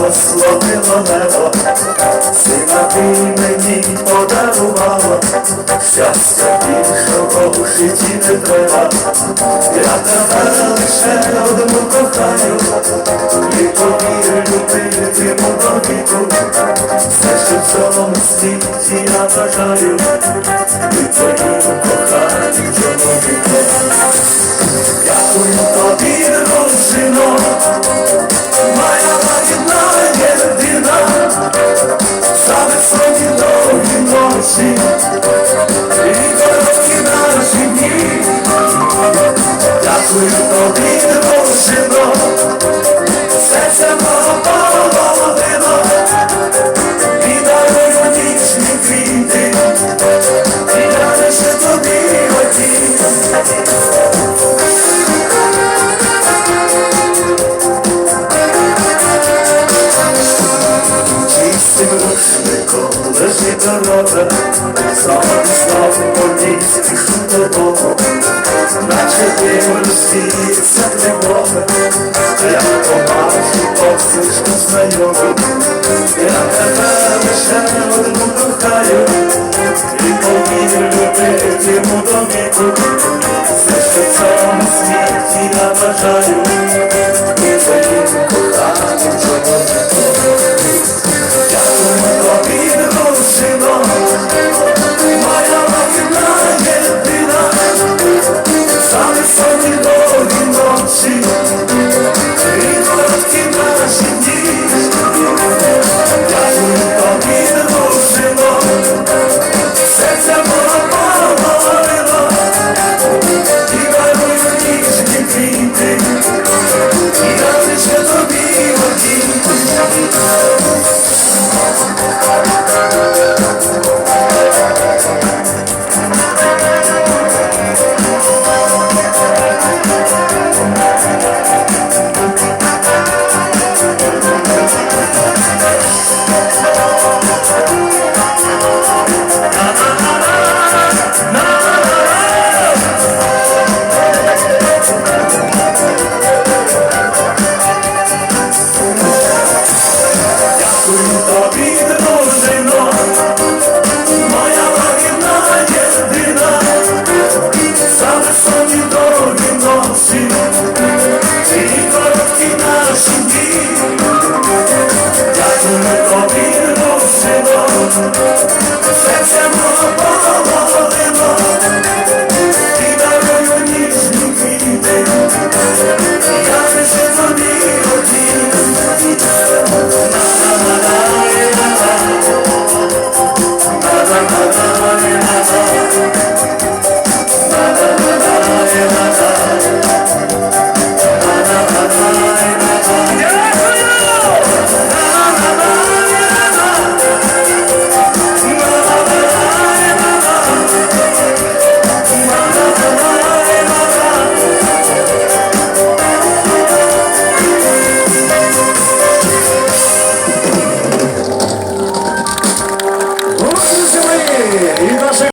благословило небо, сина ти мені подарувала, щастя більшого в житті не треба, я тебе лише одну кохаю, і повір любитиму до віку, все, що в цьому світі я бажаю. Дякую тобі, лежить саме славу подійських додому, наче дим розсіється тривога, я побачу посмішку знайому, я тебе лише одну кохаю, і повір йому до віку. mit Ordinen aufs Zimmer.